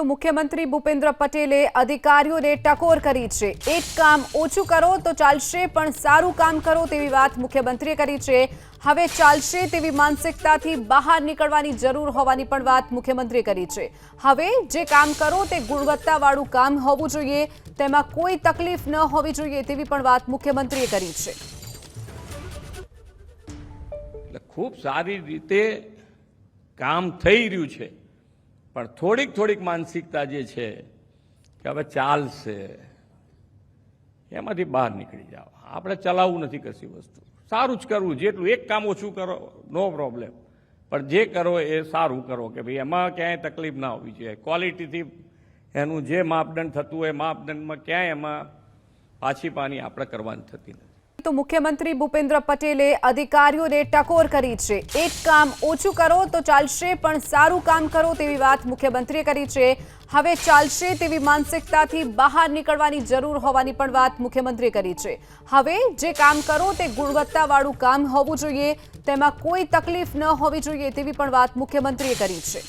તો મુખ્યમંત્રી ભૂપેન્દ્ર પટેલે અધિકારીઓને ટકોર કરી છે. એક કામ ઓછું કરો તો ચાલશે, પણ સારું કામ કરો તેવી વાત મુખ્યમંત્રીએ કરી છે. હવે ચાલશે તેવી માનસિકતાથી બહાર નીકળવાની જરૂર હોવાની પણ વાત મુખ્યમંત્રીએ કરી છે. હવે જે કામ કરો તે ગુણવત્તાવાળું કામ હોવું જોઈએ, તેમાં કોઈ તકલીફ ન હોવી જોઈએ તેવી પણ વાત મુખ્યમંત્રીએ કરી છે. ખૂબ સારી રીતે કામ થઈ રહ્યું છે. પણ થોડીક થોડીક માનસિકતા જે છે કે હવે ચાલશે, એમાંથી બહાર નીકળી જાઓ. આપણે ચલાવવું નથી કશી વસ્તુ. સારું જ કરવું, જેટલું એક કામ ઓછું કરો, નો પ્રોબ્લેમ. પણ જે કરો એ સારું કરો કે ભાઈ એમાં ક્યાંય તકલીફ ના હોવી જોઈએ. ક્વોલિટીથી એનું જે માપદંડ થતું હોય, માપદંડમાં ક્યાંય એમાં પાછી પાની આપણે કરવાની થતી નથી. તો મુખ્યમંત્રી ભૂપેન્દ્ર પટેલે અધિકારીઓને ટકોર કરી છે. એક કામ ઓછું કરો તો ચાલશે, પણ સારું કામ કરો તેવી વાત મુખ્યમંત્રીએ કરી છે. હવે ચાલશે તેવી માનસિકતાથી બહાર નીકળવાની જરૂર હોવાની પણ વાત મુખ્યમંત્રીએ કરી છે. હવે જે કામ કરો તે ગુણવત્તાવાળું કામ હોવું જોઈએ, તેમાં કોઈ તકલીફ ન હોવી જોઈએ તેવી પણ વાત મુખ્યમંત્રીએ કરી છે.